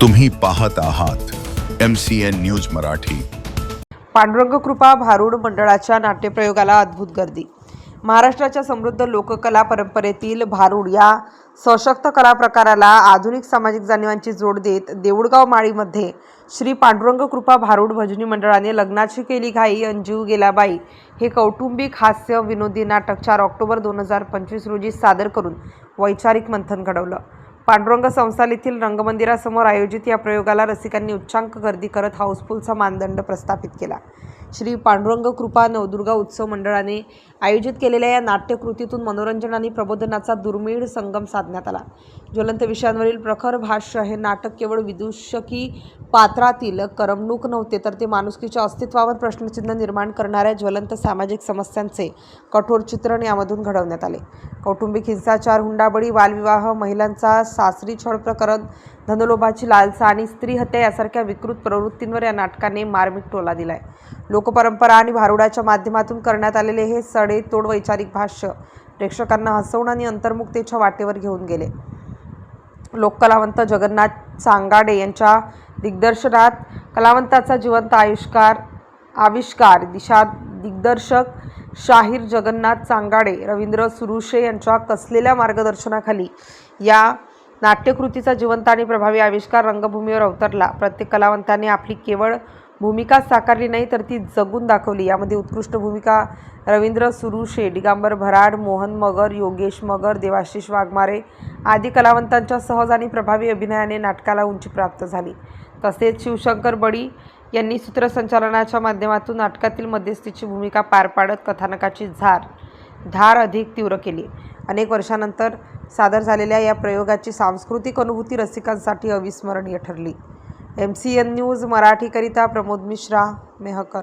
तुम्ही पाहत आहात M C N news Marathi. Pandurang Krupa भारूड मंडळाच्या नाट्यप्रयोगाला अद्भुत गर्दी. महाराष्ट्राच्या समृद्ध लोककला परंपरेतील भारूड या सशक्त कला प्रकाराला आधुनिक सामाजिक जाणीवांची जोड देत देऊळगाव माळीमध्ये श्री पांडुरंग कृपा भारूड भजनी मंडळाने लग्नाची केली घाई अंजीव गेलाबाई हे कौटुंबिक हास्य विनोदी नाटक चार ऑक्टोबर दोन हजार पंचवीस रोजी सादर करून वैचारिक मंथन घडवलं. पांडुरंग संस्थान येथील रंगमंदिरासमोर आयोजित या प्रयोगाला रसिकांनी उच्चांक गर्दी करत हाऊसफुलचा मानदंड प्रस्थापित केला. श्री पांडुरंग कृपा नवदुर्गा उत्सव मंडळाने आयोजित केलेल्या या नाट्यकृतीतून मनोरंजन आणि प्रबोधनाचा दुर्मिळ संगम साधण्यात आला. ज्वलंत विषयांवरील प्रखर भाष्य हे नाटक केवळ विदूषकी पात्रातील करमणूक नव्हते तर ते माणुसकीच्या अस्तित्वावर प्रश्नचिन्ह निर्माण करणाऱ्या ज्वलंत सामाजिक समस्यांचे कठोर चित्रण यामधून घडवण्यात आले. कौटुंबिक हिंसाचार हुंडाबळी बालविवाह महिलांचा सासरी छळ प्रकरण धनलोभाची लालसा आणि स्त्रीहत्या यासारख्या विकृत प्रवृत्तींवर या नाटकाने मार्मिक टोला दिलाय. लोकपरंपरा आणि भारुडाच्या माध्यमातून करण्यात आलेले हे सडेतोड वैचारिक भाष्य प्रेक्षकांना हसवणं आणि अंतर्मुक्तेच्या वाटेवर घेऊन गेले. लोककलावंत जगन्नाथ सांगाडे यांच्या दिग्दर्शनात कलावंताचा जिवंत आयुष्कार आविष्कार दिशा दिग्दर्शक शाहीर जगन्नाथ चांगाडे रवींद्र सुरुशे यांच्या कसलेल्या मार्गदर्शनाखाली या नाट्यकृतीचा जिवंत आणि प्रभावी आविष्कार रंगभूमीवर अवतरला. प्रत्येक कलावंताने आपली केवळ भूमिका साकारली नाही तर ती जगून दाखवली. यामध्ये उत्कृष्ट भूमिका रवींद्र सुरुशे डिगांबर भराड मोहन मगर योगेश मगर देवाशिष वाघमारे आदी कलावंतांच्या सहज आणि प्रभावी अभिनयाने नाटकाला उंची प्राप्त झाली. तसेच शिवशंकर बडी यांनी सूत्रसंचालनाच्या माध्यमातून नाटकातील मध्यस्थीची भूमिका पार पाडत कथानकाची झार धार अधिक तीव्र केली. अनेक वर्षानंतर सादर झालेल्या या प्रयोगाची सांस्कृतिक अनुभूती रसिकांसाठी अविस्मरणीय ठरली. एम सी एन न्यूज मराठीकरिता प्रमोद मिश्रा मेहकर